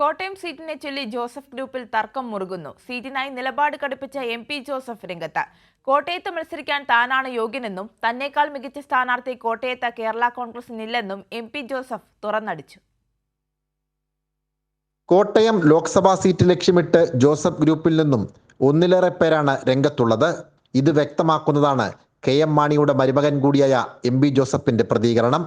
കോട്ടയം സീറ്റിനെ ചൊല്ലി ജോസഫ് ഗ്രൂപ്പിൽ തർക്കം മുറുകുന്നു. സീറ്റിനായി നിലപാട് കടുപ്പിച്ച എം പി ജോസഫ് രംഗത്ത്. കോട്ടയത്ത് മത്സരിക്കാൻ താനാണ് യോഗ്യനെന്നും തന്നേക്കാൾ മികച്ച സ്ഥാനാർത്ഥി കോട്ടയത്ത് കേരള കോൺഗ്രസിനില്ലെന്നും എം പി ജോസഫ് തുറന്നടിച്ചു. കോട്ടയം ലോക്സഭാ സീറ്റ് ലക്ഷ്യമിട്ട് ജോസഫ് ഗ്രൂപ്പിൽ നിന്നും ഒന്നിലേറെ പേരാണ് രംഗത്തുള്ളത്. ഇത് വ്യക്തമാക്കുന്നതാണ് കെ എം മാണിയുടെ മരുമകൻ കൂടിയായ എം ബി ജോസഫിന്റെ പ്രതികരണം.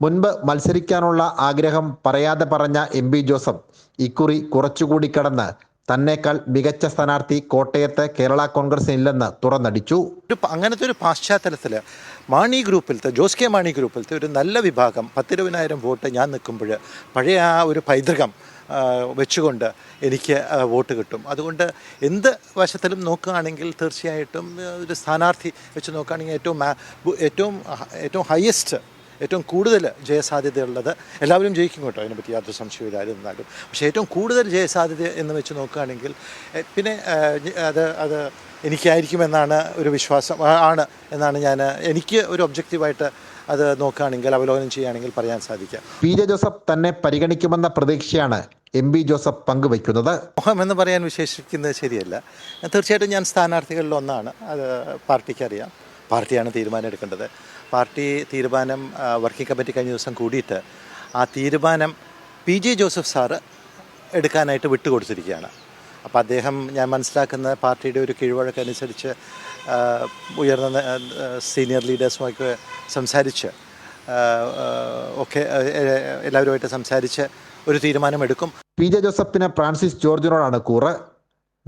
മുൻപ് മത്സരിക്കാനുള്ള ആഗ്രഹം പറയാതെ പറഞ്ഞ എം ബി ജോസഫ് ഇക്കുറി കുറച്ചുകൂടി കടന്ന് തന്നേക്കാൾ മികച്ച സ്ഥാനാർത്ഥി കോട്ടയത്ത് കേരള കോൺഗ്രസ് കോൺഗ്രസിനില്ലെന്ന് തുറന്നടിച്ചു. ഒരു അങ്ങനത്തെ ഒരു പാശ്ചാത്തലത്തിൽ മാണി ഗ്രൂപ്പിലത്തെ ജോസ് കെ മാണി ഗ്രൂപ്പിലത്തെ ഒരു നല്ല വിഭാഗം പത്തിരുപതിനായിരം വോട്ട് ഞാൻ നിൽക്കുമ്പോൾ പഴയ ആ ഒരു പൈതൃകം വെച്ചുകൊണ്ട് എനിക്ക് വോട്ട് കിട്ടും. അതുകൊണ്ട് എന്ത് വശത്തിലും നോക്കുകയാണെങ്കിൽ തീർച്ചയായിട്ടും ഒരു സ്ഥാനാർത്ഥി വെച്ച് നോക്കുകയാണെങ്കിൽ ഏറ്റവും ഏറ്റവും ഏറ്റവും ഹയസ്റ്റ് ഏറ്റവും കൂടുതൽ ജയസാധ്യതയുള്ളത് എല്ലാവരും ജയിക്കും കേട്ടോ. അതിനെപ്പറ്റി യാതൊരു സംശയമില്ല എന്നാലും പക്ഷേ ഏറ്റവും കൂടുതൽ ജയസാധ്യത എന്ന് വെച്ച് നോക്കുകയാണെങ്കിൽ പിന്നെ അത് അത് എനിക്കായിരിക്കുമെന്നാണ് ഒരു വിശ്വാസം ആണ് എന്നാണ് ഞാൻ എനിക്ക് ഒരു ഒബ്ജക്റ്റീവായിട്ട് അത് നോക്കുകയാണെങ്കിൽ അവലോകനം ചെയ്യുകയാണെങ്കിൽ പറയാൻ സാധിക്കുക. പി. ജെ. ജോസഫ് തന്നെ പരിഗണിക്കുമെന്ന പ്രതീക്ഷയാണ് എം. ബി ജോസഫ് പങ്കുവയ്ക്കുന്നത്. മോഹം എന്ന് പറയാൻ വിശേഷിക്കുന്നത് ശരിയല്ല. തീർച്ചയായിട്ടും ഞാൻ സ്ഥാനാർത്ഥികളിൽ ഒന്നാണ്. അത് പാർട്ടിക്കറിയാം പാർട്ടിയാണ് തീരുമാനം എടുക്കേണ്ടത്. പാർട്ടി തീരുമാനം വർക്കിംഗ് കമ്മിറ്റി കഴിഞ്ഞ ദിവസം കൂടിയിട്ട് ആ തീരുമാനം പി ജെ ജോസഫ് സാറ് എടുക്കാനായിട്ട് വിട്ടുകൊടുത്തിരിക്കുകയാണ്. അപ്പോൾ അദ്ദേഹം ഞാൻ മനസ്സിലാക്കുന്ന പാർട്ടിയുടെ ഒരു കീഴ്വഴക്കനുസരിച്ച് ഉയർന്ന സീനിയർ ലീഡേഴ്സുമൊക്കെ സംസാരിച്ച് ഒക്കെ എല്ലാവരുമായിട്ട് സംസാരിച്ച് ഒരു തീരുമാനമെടുക്കും പി ജെ ജോസഫിന് ഫ്രാൻസിസ് ജോർജിനോടാണ് കൂറ്.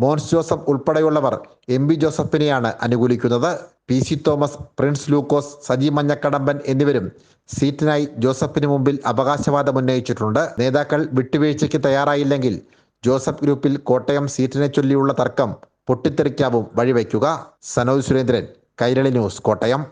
മോൻസ് ജോസഫ് ഉൾപ്പെടെയുള്ളവർ എം ബി ജോസഫിനെയാണ് അനുകൂലിക്കുന്നത്. പി സി തോമസ് പ്രിൻസ് ലൂക്കോസ് സജി മഞ്ഞക്കടമ്പൻ എന്നിവരും സീറ്റിനായി ജോസഫിന് മുമ്പിൽ അവകാശവാദം ഉന്നയിച്ചിട്ടുണ്ട്. നേതാക്കൾ വിട്ടുവീഴ്ചയ്ക്ക് തയ്യാറായില്ലെങ്കിൽ ജോസഫ് ഗ്രൂപ്പിൽ കോട്ടയം സീറ്റിനെ ചൊല്ലിയുള്ള തർക്കം പൊട്ടിത്തെറിക്കാവും വഴിവെക്കുക സനോജ് സുരേന്ദ്രൻ കൈരളി ന്യൂസ് കോട്ടയം.